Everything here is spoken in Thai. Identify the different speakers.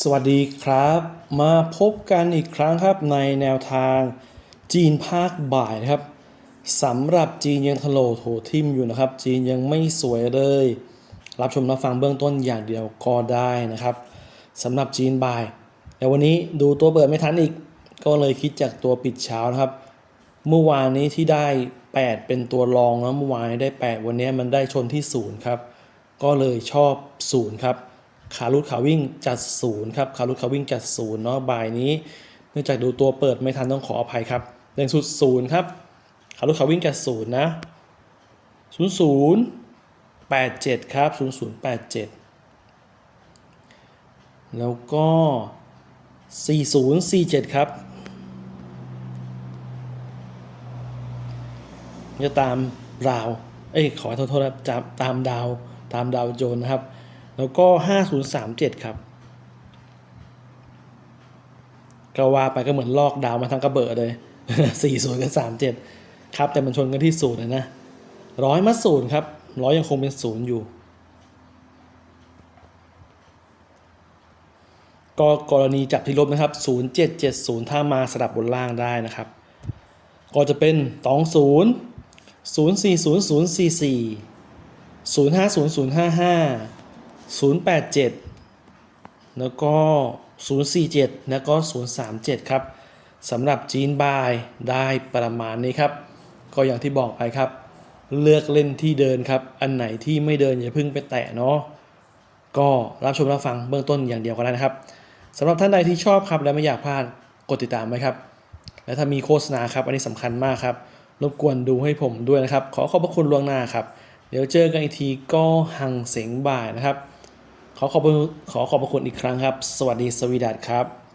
Speaker 1: สวัสดีครับ มาพบกันอีกครั้งครับในแนวทางจีนภาคบ่ายนะครับสำหรับจีนยังทะโลโถทิมอยู่นะครับ จีนยังไม่สวยเลย รับชมรับฟังเบื้องต้นอย่างเดียวก็ได้นะครับสำหรับจีนบ่าย แต่วันนี้ดูตัวเปิดไม่ทันอีก ก็เลยคิดจากตัวปิดเช้านะครับ เมื่อวานนี้ที่ได้ 8 เป็นตัวรองแล้วเมื่อวานนี้ได้ 8 วันนี้มันได้ชนที่ 0 ครับ ก็เลยชอบ 0 ครับ ขาลุดขาวิ่งจัด0ครับขาลุดขาวิ่งจัด0เนาะบ่ายนี้ เนื่องจากดูตัวเปิดไม่ทันต้องขออภัยครับแรงสุด0ครับขาลุดขาวิ่งจัด0นย์นะ00 87ครับ0087แปดเจ็ดแล้วก็4047ครับจะตามราว เอ้ยขอโทษนะครับตามดาว ตามดาวโจนนะครับ แล้วก็ 5037 ครับก็ว่าไปก็เหมือนลอกดาวมาทั้งกระเบิดเลย40กับ37 ครับ แต่มันชนกันที่ศูนย์นะนะร้อยมาศูนย์ครับร้อยยังคงเป็นศูนย์อยู่ก็กรณีจับที่ลบนะครับ 0770 ถ้ามาสลับบนล่างได้นะครับ ก็จะเป็น 20 040044 050055 087 แล้วก็ 047 แล้วก็ 037 ครับสำหรับจีนบายได้ประมาณนี้ครับ ก็อย่างที่บอกไปครับ เลือกเล่นที่เดินครับ อันไหนที่ไม่เดินอย่าพิ่งไปแตะเนาะก็รับชมรับฟังเบื้องต้นอย่างเดียวก็ได้นะครับสำหรับท่านใดที่ชอบครับและไม่อยากพลาดกดติดตามไว้ครับ และถ้ามีโฆษณาครับ อันนี้สำคัญมากครับรบกวนดูให้ผมด้วยนะครับ ขอขอบพระคุณล่วงหน้าครับ เดี๋ยวเจอกันอีกทีก็หังเสงบ่ายนะครับ ขอขอบคุณขอขอบคุณอีกครั้งครับ สวัสดีสวีดัตครับ